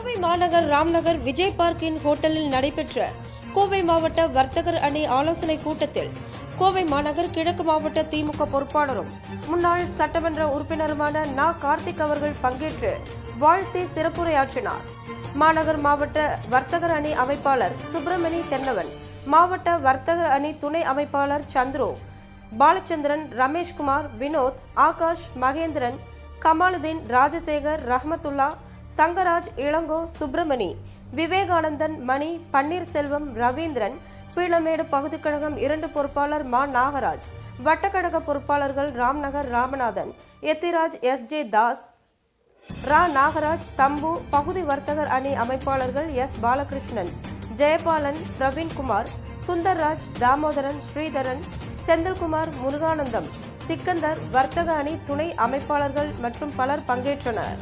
கோவை மாநகர் ராம்நகர் விஜய் பார்க்கின் ஹோட்டலில் நடைபெற்ற கோவை மாவட்ட வர்த்தகர் அணி ஆலோசனை கூட்டத்தில் கோவை மாநகர் கிழக்கு மாவட்ட திமுக பொறுப்பாளரும் முன்னாள் சட்டமன்ற உறுப்பினருமான நா. கார்த்திக் அவர்கள் பங்கேற்று வாழ்த்தி சிறப்புரையாற்றினார். மாநகர் மாவட்ட வர்த்தகர் அணி அமைப்பாளர் சுப்பிரமணி தென்னவன் மாவட்ட வர்த்தகர் அணி துணை அமைப்பாளர் சந்துரு பாலச்சந்திரன் ரமேஷ்குமார் வினோத் ஆகாஷ் மகேந்திரன் கமாலுதீன் ராஜசேகர் ரஹமத்துல்லா தங்கராஜ் இளங்கோ சுப்பிரமணி விவேகானந்தன் மணி பன்னீர்செல்வம் ரவீந்திரன் பீளமேடு பகுதிக் கழகம் இரண்டு பொறுப்பாளர் மா. நாகராஜ் வட்டக்கழக பொறுப்பாளர்கள் ராம்நகர் ராமநாதன் எத்திராஜ் எஸ். ஜே. தாஸ் ரா. நாகராஜ் தம்பு பகுதி வர்த்தகர் அணி அமைப்பாளர்கள் எஸ். பாலகிருஷ்ணன் ஜெயபாலன் பிரவீன்குமார் சுந்தர்ராஜ் தாமோதரன் ஸ்ரீதரன் செந்தில்குமார் முருகானந்தம் சிக்கந்தர் வர்த்தக அணி துணை அமைப்பாளர்கள் மற்றும் பலர் பங்கேற்றனர்.